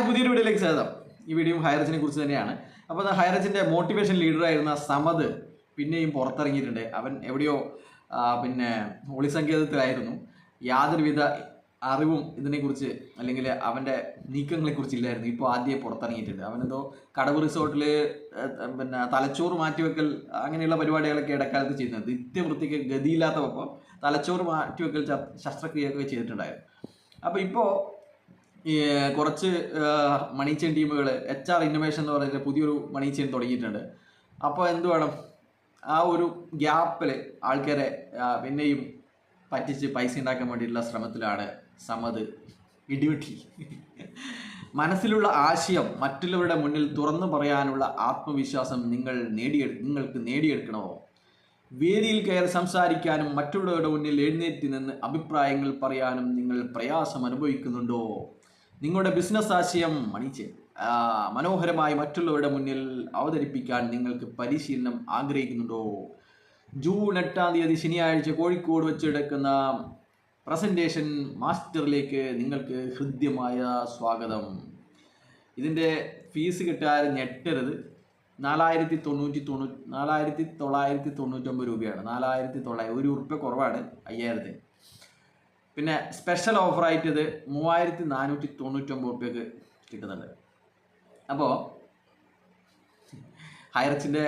Hi പുതിയൊരു വീഡിയോയിലേക്ക് സ്വാഗതം. ഈ വീഡിയോ ഹൈറച്ചിനെ കുറിച്ച് തന്നെയാണ്. അപ്പോൾ ഹൈറച്ചിന്റെ മോട്ടിവേഷൻ ലീഡറായിരുന്ന സമദ് പിന്നെയും പുറത്തിറങ്ങിയിട്ടുണ്ട്. അവൻ എവിടെയോ പിന്നെ ഒളിസങ്കേതത്തിലായിരുന്നു. യാതൊരുവിധ അറിവും ഇതിനെക്കുറിച്ച് അല്ലെങ്കിൽ അവന്റെ നീക്കങ്ങളെക്കുറിച്ച് ഇല്ലായിരുന്നു ഇപ്പോൾ ആദ്യം പുറത്തിറങ്ങിയിട്ടുണ്ട്. അവനെന്തോ കടവ് റിസോർട്ടിൽ പിന്നെ തലച്ചോറ് മാറ്റിവെക്കൽ അങ്ങനെയുള്ള പരിപാടികളൊക്കെ ഇടക്കാലത്ത് ചെയ്യുന്നത്. നിത്യവൃത്തിക്ക് ഗതിയില്ലാത്തപ്പം തലച്ചോറ് മാറ്റിവെക്കൽ ശസ്ത്രക്രിയ ഒക്കെ ചെയ്തിട്ടുണ്ടായിരുന്നു. അപ്പോൾ ഇപ്പോൾ ഈ കുറച്ച് മണി ചെയിൻ ടീമുകൾ എച്ച് ആർ ഇന്നോവേഷൻ എന്ന് പറഞ്ഞിട്ട് പുതിയൊരു മണി ചെയിൻ തുടങ്ങിയിട്ടുണ്ട്. അപ്പോൾ എന്ത് വേണം? ആ ഒരു ഗ്യാപ്പിൽ ആൾക്കാരെ പിന്നെയും പറ്റിച്ച് പൈസ ഉണ്ടാക്കാൻ വേണ്ടിയിട്ടുള്ള ശ്രമത്തിലാണ് സമത് ഇടിവെട്ടി. മനസ്സിലുള്ള ആശയം മറ്റുള്ളവരുടെ മുന്നിൽ തുറന്നു പറയാനുള്ള ആത്മവിശ്വാസം നിങ്ങൾ നേടിയെ നിങ്ങൾക്ക് നേടിയെടുക്കണമോ? വേദിയിൽ കയറി സംസാരിക്കാനും മറ്റുള്ളവരുടെ മുന്നിൽ എഴുന്നേറ്റ് നിന്ന് അഭിപ്രായങ്ങൾ പറയാനും നിങ്ങൾ പ്രയാസം അനുഭവിക്കുന്നുണ്ടോ? നിങ്ങളുടെ ബിസിനസ് ആശയം മണിച്ച്. മനോഹരമായി മറ്റുള്ളവരുടെ മുന്നിൽ അവതരിപ്പിക്കാൻ നിങ്ങൾക്ക് പരിശീലനം ആഗ്രഹിക്കുന്നുണ്ടോ? ജൂൺ എട്ടാം തീയതി ശനിയാഴ്ച കോഴിക്കോട് വെച്ച് വെച്ചെടുക്കുന്ന പ്രസന്റേഷൻ മാസ്റ്ററിലേക്ക് നിങ്ങൾക്ക് ഹൃദ്യമായ സ്വാഗതം. ഇതിന്റെ ഫീസ് കിട്ടാൻ ഞെട്ടരുത്. നാലായിരത്തി തൊണ്ണൂറ്റി തൊണ്ണൂ നാലായിരത്തി തൊള്ളായിരത്തി തൊണ്ണൂറ്റൊമ്പത് രൂപയാണ്. നാലായിരത്തി തൊള്ളായിരം ഒരു ഉറുപ്പ്യ കുറവാണ് അയ്യായിരത്തിന്. പിന്നെ സ്പെഷ്യൽ ഓഫറായിട്ട് ഇത് മൂവായിരത്തി നാനൂറ്റി തൊണ്ണൂറ്റൊമ്പത് റുപ്യക്ക് കിട്ടുന്നുണ്ട് അപ്പോൾ ഹൈറച്ചിന്റെ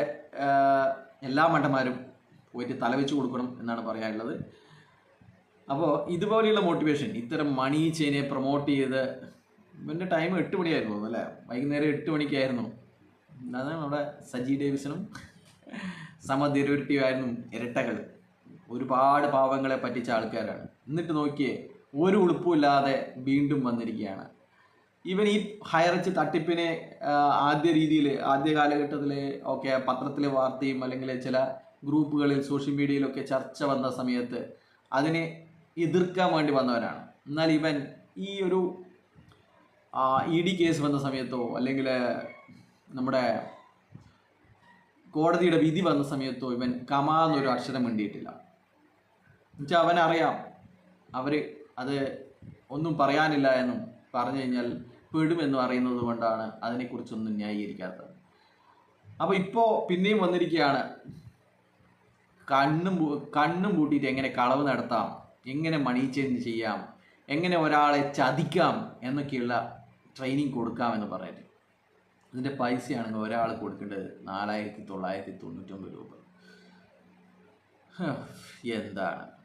എല്ലാ മണ്ടന്മാരും പോയിട്ട് തലവെച്ച് കൊടുക്കണം എന്നാണ് പറയാനുള്ളത്. അപ്പോൾ ഇതുപോലെയുള്ള മോട്ടിവേഷൻ ഇത്തരം മണി ചെയിനെ പ്രൊമോട്ട് ചെയ്ത് ഇവന്റെ ടൈം എട്ട് മണിയായിരുന്നു അല്ലേ? വൈകുന്നേരം എട്ട് മണിക്കായിരുന്നു. അതാണ് നമ്മുടെ സജി ഡേവിസണും സമതിരുട്ടിയായിരുന്നു ഇരട്ടകൾ ഒരുപാട് പാവങ്ങളെ പറ്റിച്ച ആൾക്കാരാണ്. എന്നിട്ട് നോക്കിയേ ഒരു ഉളുപ്പുമില്ലാതെ വീണ്ടും വന്നിരിക്കുകയാണ്. ഇവൻ ഈ ഹയറച്ച് തട്ടിപ്പിനെ ആദ്യ രീതിയിൽ ആദ്യ കാലഘട്ടത്തിൽ ഒക്കെ പത്രത്തിലെ വാർത്തയും അല്ലെങ്കിൽ ചില ഗ്രൂപ്പുകളിൽ സോഷ്യൽ മീഡിയയിലൊക്കെ ചർച്ച വന്ന സമയത്ത് അതിനെ എതിർക്കാൻ വേണ്ടി വന്നവരാണ് എന്നാൽ ഇവൻ ഈ ഒരു ഇ ഡി കേസ് വന്ന സമയത്തോ അല്ലെങ്കിൽ നമ്മുടെ കോടതിയുടെ വിധി വന്ന സമയത്തോ ഇവൻ കമാന്നൊരു അക്ഷരം വേണ്ടിയിട്ടില്ല എന്നുവെച്ചാൽ അവനറിയാം. അവർ അത് ഒന്നും പറയാനില്ല എന്നും പറഞ്ഞു കഴിഞ്ഞാൽ പെടുമെന്നും അറിയുന്നത് കൊണ്ടാണ് അതിനെക്കുറിച്ചൊന്നും ന്യായീകരിക്കാത്തത്. അപ്പോൾ ഇപ്പോൾ പിന്നെയും വന്നിരിക്കുകയാണ്. കണ്ണും കണ്ണും പൂട്ടിയിട്ട് എങ്ങനെ കളവ് നടത്താം? എങ്ങനെ മണി ചേഞ്ച് ചെയ്യാം? എങ്ങനെ ഒരാളെ ചതിക്കാം? എന്നൊക്കെയുള്ള ട്രെയിനിങ് കൊടുക്കാമെന്ന് പറയുന്നത് ഇതിന്റെ പൈസയാണെങ്കിൽ ഒരാൾ കൊടുക്കേണ്ടത്. നാലായിരത്തി തൊള്ളായിരത്തി തൊണ്ണൂറ്റൊമ്പത് രൂപ. എന്താണ്?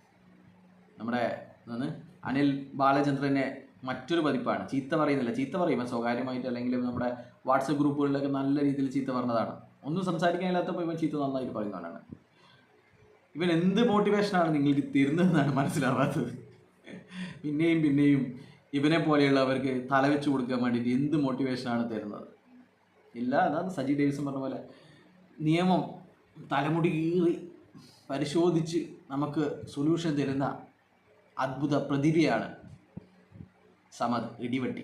നമ്മുടെ എന്താണ് അനിൽ ബാലചന്ദ്രനെ മറ്റൊരു പതിപ്പാണ്. ചീത്ത പറയുന്നില്ല. ചീത്ത പറയുമ്പോൾ സ്വകാര്യമായിട്ട് അല്ലെങ്കിൽ നമ്മുടെ വാട്സപ്പ് ഗ്രൂപ്പുകളിലൊക്കെ നല്ല രീതിയിൽ ചീത്ത പറഞ്ഞതാണ്. ഒന്നും സംസാരിക്കാനില്ലാത്തപ്പോൾ ഇവൻ ചീത്ത നന്നായിട്ട് പറയുന്നതാണ് ഇവൻ എന്ത് മോട്ടിവേഷനാണ് നിങ്ങൾക്ക് തരുന്നതെന്നാണ് മനസ്സിലാവാത്തത്. പിന്നെയും പിന്നെയും ഇവനെ പോലെയുള്ളവർക്ക് തലവെച്ച് കൊടുക്കാൻ വേണ്ടിയിട്ട് എന്ത് മോട്ടിവേഷനാണ് തരുന്നത്? ഇല്ല അതാണ് സജി ഡേവിസൺ പറഞ്ഞ പോലെ നിയമം തലമുടി കീറി പരിശോധിച്ച് നമുക്ക് സൊല്യൂഷൻ തരുന്ന അദ്ഭുത പ്രതിഭയാണ് സമദ് ഇടിവെട്ടി.